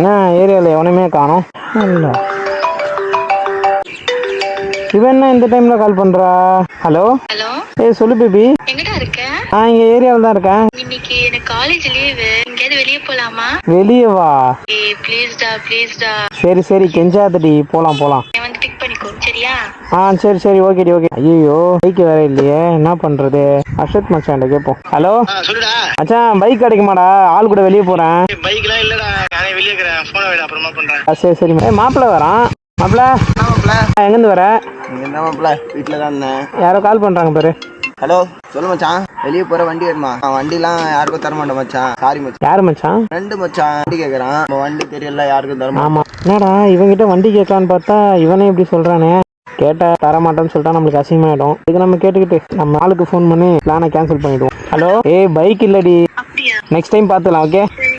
என்ன ஏரியாவில் எவனையுமே காணோம். இல்லை. இவன் என்ன இந்த டைமில் கால் பண்ணுறா ஹலோ ஹலோ ஏய் சொல்லு பேபி. எங்கடா இருக்க? நான் இங்கே ஏரியாவில் தான் இருக்கேன். இன்னைக்கு எனக்கு காலேஜ் லீவு எங்கேயாவது வெளியே போலாமா? வெளியே வா. ஏய் ப்ளீஸ்டா ப்ளீஸ்டா சரி சரி கெஞ்சாதடி. போகலாம் போகலாம் என்னை வந்து பிக் பண்ணிக்கோ சரியா? ஆ சரி சரி ஓகேடி ஓகே. ஐயோ பைக் வேற இல்லையே. என்ன பண்ணுறது அஷத் மச்சான்ட கேட்போம். ஹலோ சொல்லுடா. மச்சான் பைக் கிடைக்குமாடா? ஆள் கூட வெளியே போகிறேன் பைக்லாம் இல்லடா. நானே வெளியே இருக்கிறேன் போனை விட அப்புறமா பண்றேன். சரி சரி. ஏய் மாப்பிள்ளை வரான் மாப்பிள்ள? ஆமாப்ல எங்கேருந்து வர? என்ன மாப்ள வீட்டில் தான் இருந்தேன். யாரோ கால் பண்ணுறாங்க பாரு. ஹலோ சொல்லு மச்சான். வெளியே போற வண்டி வருமா? நான் வண்டிலாம் யாருக்கும் தர மாட்டேன் மச்சான். சாரி மச்சான். யார் மச்சான்? ரெண்டு மச்சான். வண்டி கேட்குறான் நம்ம வண்டி தெரியல யாருக்கும் தர ஆமாம் என்னடா இவங்கிட்ட வண்டி கேட்கலான்னு பார்த்தா இவனே இப்படி சொல்கிறானே கேட்டா தர மாட்டேன்னு சொல்லிட்டா நம்மளுக்கு அசிங்கமாயிடும். இதுக்கு நம்ம கேட்டுக்கிட்டு நம்ம ஆளுக்கு ஃபோன் பண்ணி பிளானை கேன்சல் பண்ணிடுவோம். ஹலோ ஏய் பைக் இல்லடி. நெக்ஸ்ட் டைம் பார்த்துக்கலாம் ஓகே